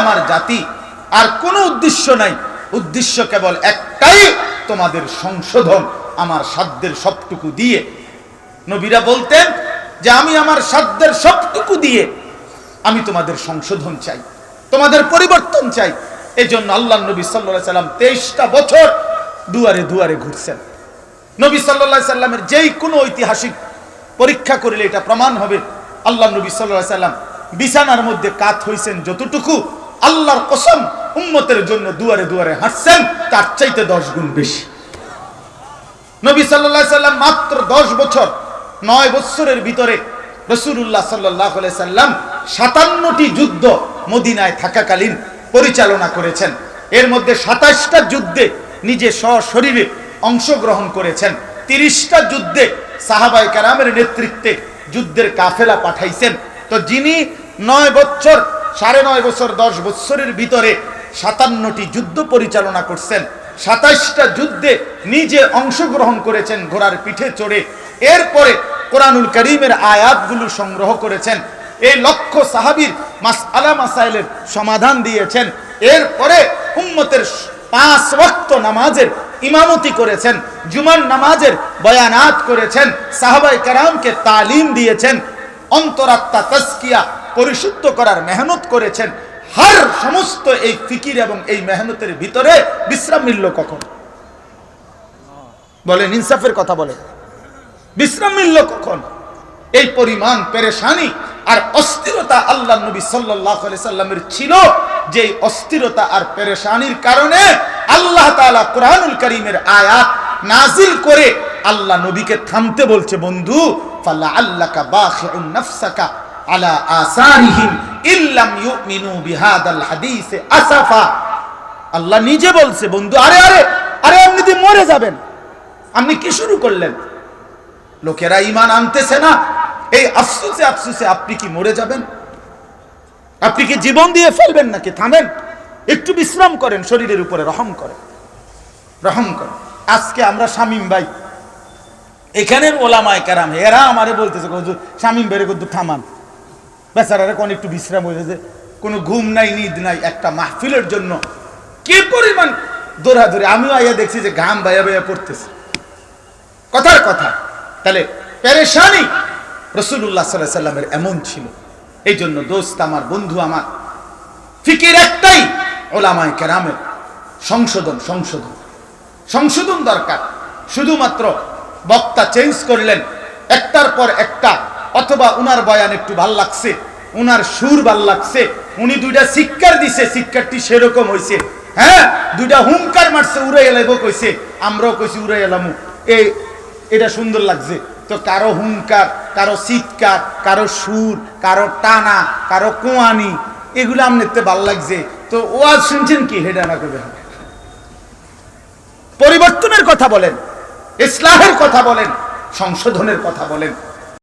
আমার জাতি, আর কোনো উদ্দেশ্য নাই। উদ্দেশ্য কেবল একটাই, তোমাদের সংশোধন, আমার সাধ্যের সবটুকু দিয়ে। নবীরা বলতেন যে, আমি আমার সাধ্যের সবটুকু দিয়ে আমি তোমাদের সংশোধন চাই, তোমাদের পরিবর্তন চাই। এই জন্য আল্লাহ নবী সাল্লাহ সাল্লাম তেইশটা বছর দুয়ারে দুয়ারে ঘুরছেন। নবী সাল্লাহ সাল্লামের যেই কোনো ঐতিহাসিক পরীক্ষা করলে এটা প্রমাণ হবে। আল্লাহ নবী সাল্লাহ সাল্লাম বিছানার মধ্যে কাত হইছেন যতটুকু, আল্লাহর কসম, উম্মতের জন্য দুয়ারে দুয়ারে হাঁটছেন, তার চাইতে দশ গুণ বেশি। নবী সাল্লাহ সাল্লাম মাত্র দশ বছর, নয় বছরের ভিতরে রসুল্লাহ সাল্লাহ সাল্লাম সাতান্নটি যুদ্ধ মদিনায় থাকাকালীন পরিচালনা করেছেন। এর মধ্যে সাতাশটা যুদ্ধে নিজে সশরীরে অংশগ্রহণ করেছেন। তিরিশটা যুদ্ধে সাহাবাই কারামের নেতৃত্বে যুদ্ধের কাফেলা পাঠাইছেন। তো যিনি নয় বছর, সাড়ে নয় বছর, দশ বছরের ভিতরে সাতান্নটি যুদ্ধ পরিচালনা করছেন সাতাশটা যুদ্ধে নিজে অংশগ্রহণ করেছেন ঘোড়ার পিঠে চড়ে, এরপরে কোরআনুল করিমের আয়াতগুলো সংগ্রহ করেছেন, এই লক্ষ সাহাবির মাস আলা মাসাইলের সমাধান দিয়েছেন, এরপরে উম্মতের পাঁচ ওয়াক্ত নামাজের ইমামতি করেছেন জুমান নামাজের বয়ানাত করেছেন, সাহাবাই কারামকে তালিম দিয়েছেন, অন্তরাত্মা তস্কিয়া পরিশুদ্ধ করার মেহনত করেছেন, হার সমস্ত এই ফিকির এবং এই মেহনতের ভিতরে বিশ্রাম মিলল কখন? বলেন, ইনসাফের কথা বলেন। বিশ্রাম মিলল কখন? এই পরিমাণ পেরেশানি আর অস্থিরতা আল্লাহ নবী সাল্লাহ সাল্লামের ছিল যে অস্থিরতা আর পেরেশানির কারণে আল্লাহ তাআলা কোরআনুল করিমের আয়াত নাজিল করে আল্লাহ নবীকে থামতে বলছে, বন্ধু নাফসাকা আলা ইল্লাম ইউমিনু হাদিসে আসাফা। আল্লাহ নিজে বলছে, বন্ধু, আরে আরে আরে আপনি তো মরে যাবেন। আপনি কি শুরু করলেন? লোকেরা ইমান আনতেছে না। এই আফসুসে আফসুসে আপনি কি মরে যাবেন? আপনি কি জীবন দিয়ে ফেলবেন নাকি? থামেন। একটু বিশ্রাম করেন, শরীরের উপরে রহম করেন। রহম করেন। আজকে আমরা শামিম ভাই। এখানের ওলামায় কারাম, এরা আমারে বলতেছে, হুজুর, শামিম ভাইরে কিন্তু থামান। বেচারারা কোন একটু বিশ্রাম হয়ে যে, কোনো ঘুম নাই, নিদ নাই, একটা মাহফিলের জন্য কি পরিমাণ দৌড়াদৌড়ি। আমিও আইয়া দেখছি যে ঘাম বাইয়া বাইয়া পড়তেছে। কথার কথা। তাহলে পেরেশানি রসুল্লাহ সাল্লাহ সাল্লামের এমন ছিল। এই জন্য দোস্ত, আমার বন্ধু, আমার ফিকির একটাই। ওলামায় কেরামের সংশোধন সংশোধন। সংশোধন দরকার। শুধুমাত্র বক্তা চেঞ্জ করলেন, একটার পর একটা, অথবা উনার বয়ান একটু ভালো লাগছে, উনার সুর ভালো লাগছে, উনি দুইটা শিক্ষার দিছে, শিক্ষারটি সেরকম হয়েছে হ্যাঁ দুইটা হুঙ্কার মারছে উড়ে এলাইব কইছে, আমরাও কইছি উড়ে এলামু। এই এটা সুন্দর লাগছে। তো কারও হুঙ্কার, কারও চিৎকার, কারও সুর, কারও টানা, কারও কোয়ানি এগুলো আমনেতে ভালো লাগছে। তো ওয়াজ শুনছেন কি? হেডা না করবেন পরিবর্তনের কথা বলেন, ইসলামের কথা বলেন, সংশোধনের কথা বলেন।